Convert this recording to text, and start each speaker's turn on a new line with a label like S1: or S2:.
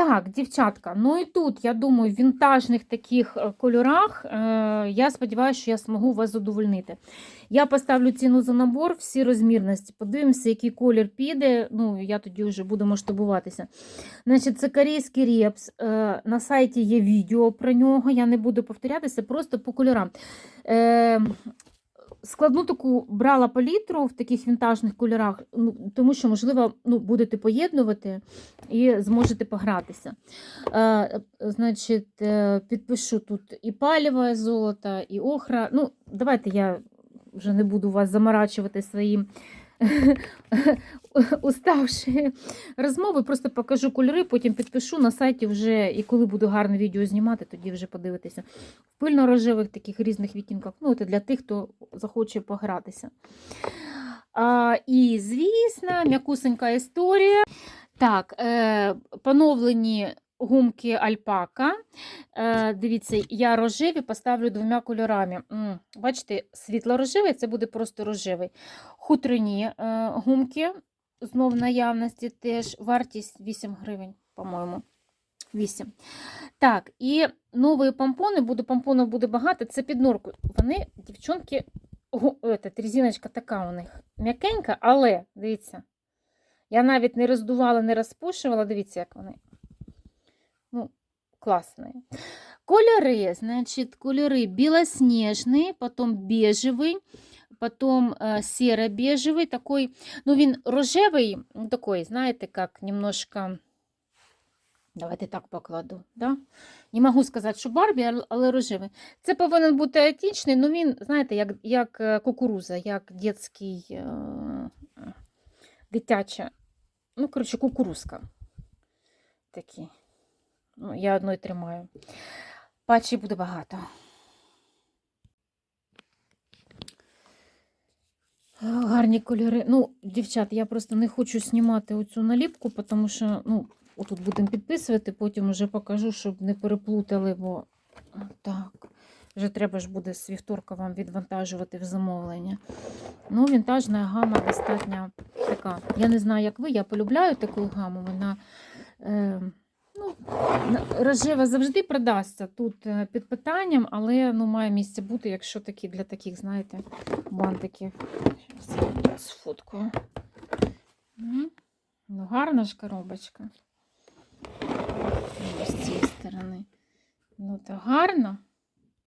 S1: Так, дівчатка, ну і тут, я думаю, в вінтажних таких е, кольорах, е, я сподіваюся, що я змогу вас задовольнити. Я поставлю ціну за набор, всі розмірності. Подивимося, який колір піде. Ну, я тоді вже буду масштабуватися. Значить, це корейський репс. Е, на сайті є відео про нього. Я не буду повторятися, просто по кольорам. Е, складну таку брала палітру в таких вінтажних кольорах, ну, тому що, можливо, ну, будете поєднувати і зможете погратися. Е, значить, е, підпишу тут і паліве золото, і охра. Ну, давайте я вже не буду вас заморачувати своїм уставші розмови, просто покажу кольори, потім підпишу на сайті вже, і коли буду гарне відео знімати, тоді вже подивитися. В пильно-рожевих таких різних відтінках. Ну, це для тих, хто захоче погратися. А, і, звісно, м'якусенька історія. Так, е, поновлені гумки альпака. Е, дивіться, я рожеві поставлю двома кольорами. Бачите, світло-рожевий це буде просто рожевий. Хутряні е, гумки, знов наявності теж вартість 8 гривень, по-моєму. 8. Так, і нові помпони, буде помпонів буде багато, це під норку. Вони, дівчонки, резиночка така у них м'якенька, але дивіться, я навіть не роздувала, не розпушувала, дивіться, як вони. Ну, классные. Кольори, значит, кольори білосніжний, потім бежевий, потім е, серо-бежевий, такой, ну він рожевий, такой, знаєте, як немножко, давайте так покладу, да? Не можу сказати, що Барбі, але рожевий. Це повинен бути етичний, ну він, знаєте, як, як е, кукуруза, як дитячий, е, дитяча, ну, коротше, кукурузка. Такий. Ну, я одної тримаю. Патчі буде багато. Гарні кольори. Ну, дівчат, я просто не хочу знімати оцю наліпку, тому що, ну, отут будемо підписувати, потім вже покажу, щоб не переплутали, бо так. Вже треба ж буде з вівторка вам відвантажувати в замовлення. Ну, вінтажна гама достатньо така. Я не знаю, як ви, я полюбляю таку гаму. Вона. Е, Ну, рожева завжди продасться тут е, під питанням, але ну, має місце бути, якщо такі для таких, знаєте, бантиків. Зараз тут Ну, гарна ж коробочка. З цієї сторони. Ну, то гарно.